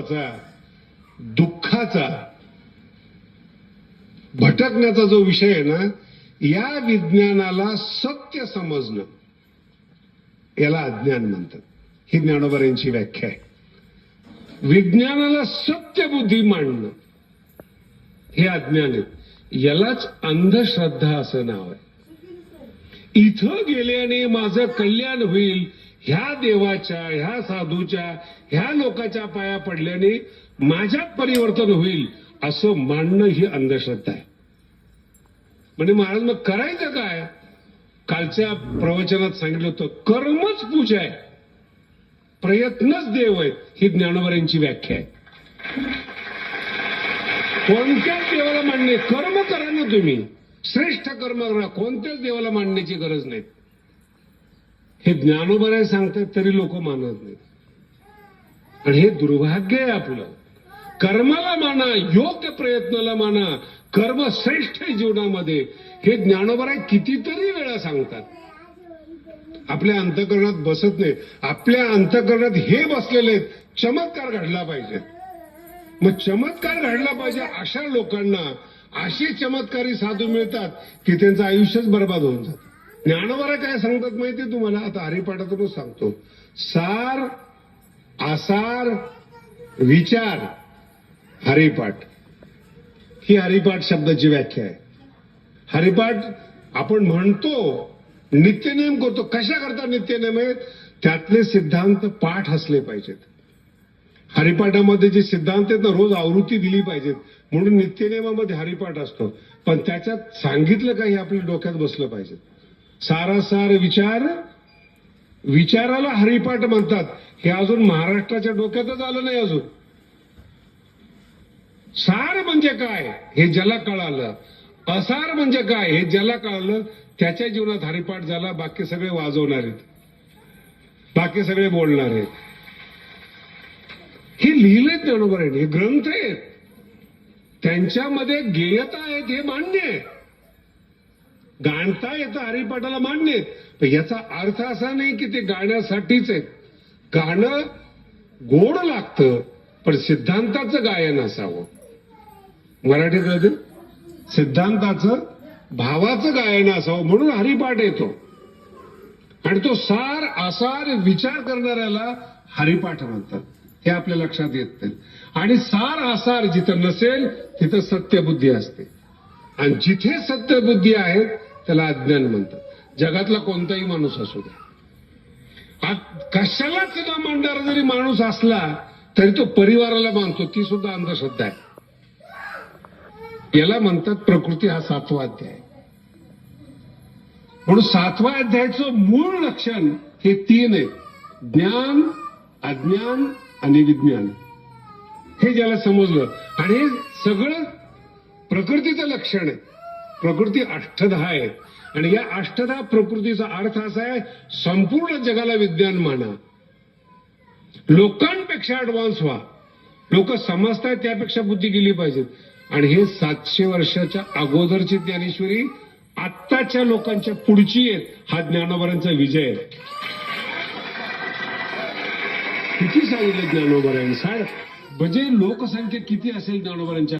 चा, दुःखाचा भटकण्याचा जो विषय आहे ना या विज्ञानाला सत्य समजणं याला अज्ञान म्हणतात. ही ज्ञानोबर यांची व्याख्या आहे. विज्ञानाला सत्य बुद्धी मांडणं हे अज्ञान आहे. यालाच अंधश्रद्धा असं नाव आहे. इथं गेल्याने माझं कल्याण होईल ह्या देवाच्या ह्या साधूच्या ह्या लोकाच्या पाया पडल्याने माझ्यात परिवर्तन होईल असं मानणं ही अंधश्रद्धा आहे. म्हणजे महाराज मग करायचं काय? कालच्या प्रवचनात सांगितलं होतं कर्मच पूजा आहे. प्रयत्नच देव आहेत ही ज्ञानोबर व्याख्या आहे. कोणत्याच देवाला मांडणे कर्म करा ना तुम्ही. श्रेष्ठ कर्म करा. कोणत्याच देवाला मांडण्याची गरज नाही. हे ज्ञानोबराय सांगतात तरी लोक मानत नाहीत. आणि हे दुर्भाग्य आहे आपलं. कर्माला माना योग्य प्रयत्नाला माना कर्म श्रेष्ठ आहे जीवनामध्ये. हे ज्ञानोबराय कितीतरी वेळा सांगतात. आपल्या अंतकरणात बसत नाही आपल्या अंतकरणात हे बसलेले आहेत. चमत्कार घडला पाहिजे. मग चमत्कार घडला पाहिजे अशा लोकांना असे चमत्कारी साधू मिळतात की त्यांचं आयुष्यच बर्बाद होऊन जातं. ज्ञानवरा काय सांगतात माहितीये तुम्हाला? आता हरिपाठातूनच सांगतो. सार आसार विचार हरिपाठ. ही हरिपाठ शब्दाची व्याख्या आहे. हरिपाठ आपण म्हणतो नित्यनेम करतो. कशा करता नित्यनेम आहेत? त्यातले सिद्धांत पाठ असले पाहिजेत. हरिपाठामध्ये जे सिद्धांत आहेत ना रोज आवृत्ती दिली पाहिजेत. म्हणून नित्यनेमामध्ये हरिपाठ असतो. पण त्याच्यात सांगितलं काही आपल्या डोक्यात बसलं पाहिजे सारासार विचार विचाराला हरिपाठ म्हणतात. हे अजून महाराष्ट्राच्या डोक्यातच आलं नाही अजून. सार म्हणजे काय? हे ज्याला कळालं. असार म्हणजे काय? हे ज्याला कळालं त्याच्या जीवनात हरिपाठ झाला बाकी सगळे वाजवणार आहेत. बाकी सगळे बोलणार आहेत. हे लिहिलेत बरोबर आहे. हे ग्रंथ आहेत. त्यांच्यामध्ये गेयता आहेत हे मान्य आहे. गाणता येतं हरिपाठाला मान्य पण याचा अर्थ असा नाही की ते गाण्यासाठीच आहे गाणं गोड लागतं पण सिद्धांताचं गायन असावं. मराठीत कळते सिद्धांताचं भावाचं गायन असावं म्हणून हरिपाठ येतो. आणि तो सार आसार विचार करणाऱ्याला हरिपाठ म्हणतात. हे आपल्या लक्षात येत नाही. आणि सार आसार जिथं नसेल तिथं सत्यबुद्धी असते. आणि जिथे सत्यबुद्धी आहे त्याला अज्ञान म्हणतात. जगातला कोणताही माणूस असू द्या. कशालाच न मांडणारा जरी माणूस असला तरी तो परिवाराला मानतो. ती सुद्धा अंधश्रद्धा आहे. याला म्हणतात प्रकृती हा सातवा अध्याय. म्हणून सातवा अध्यायाचं मूळ लक्षण हे तीन आहे ज्ञान अज्ञान आणि विज्ञान. हे ज्याला समजलं. आणि हे सगळं प्रकृतीचं लक्षण आहे. प्रकृती अष्टधा आहे. आणि या अष्टधा प्रकृतीचा अर्थ असा आहे संपूर्ण जगाला विज्ञान माना लोकांपेक्षा ऍडव्हान्स व्हा. लोक समजतायत त्यापेक्षा बुद्धी गेली पाहिजेत. आणि हे सातशे वर्षाच्या अगोदरची ज्ञानेश्वरी आत्ताच्या लोकांच्या पुढची आहेत हा ज्ञानोबरांचा विजय आहे. किती सांगितलं ज्ञानोबरांनी साहेब म्हणजे लोकसंख्या किती असेल ज्ञानोबरांच्या